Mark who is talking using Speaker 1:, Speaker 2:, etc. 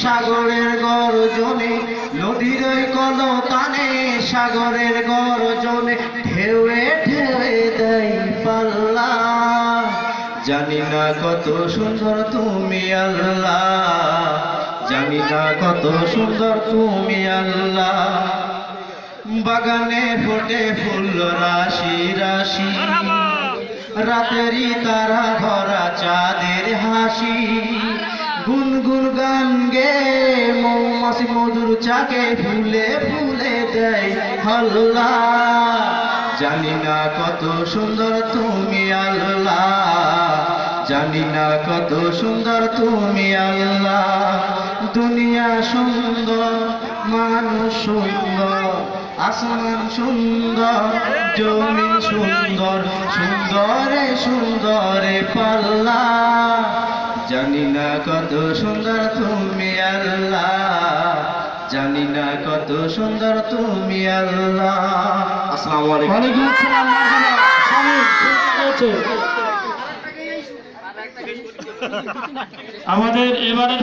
Speaker 1: সাগরের গর্জনে নদীর কল তানে সাগরের গর্জনে ঢেউয়ে ঢেউয়ে দেয় পাল্লা। জানি না কত সুন্দর তুমি আল্লাহ। জানি না কত সুন্দর তুমি আল্লাহ। বাগানে ফোটে ফুল রাশি রাশি। রাতেরই তারা গে মৌমাছি মধুর চাকে ফুলে ফুলে দেয় হল্লা। জানি না কত সুন্দর তুমি আল্লাহ জানি না কত সুন্দর তুমি আল্লাহ দুনিয়া সুন্দর, মানুষ সুন্দর, আসমান সুন্দর, জমিন সুন্দর, সুন্দরে সুন্দরে পাল্লা। জানি না কত সুন্দর তুমি আল্লাহ জানি না কত সুন্দর তুমি আল্লাহ আসসালামু আলাইকুম
Speaker 2: ওয়ালাইকুম আসসালাম মারহাবা। স্বামী, ঠিক আছে। আমাদের এবারের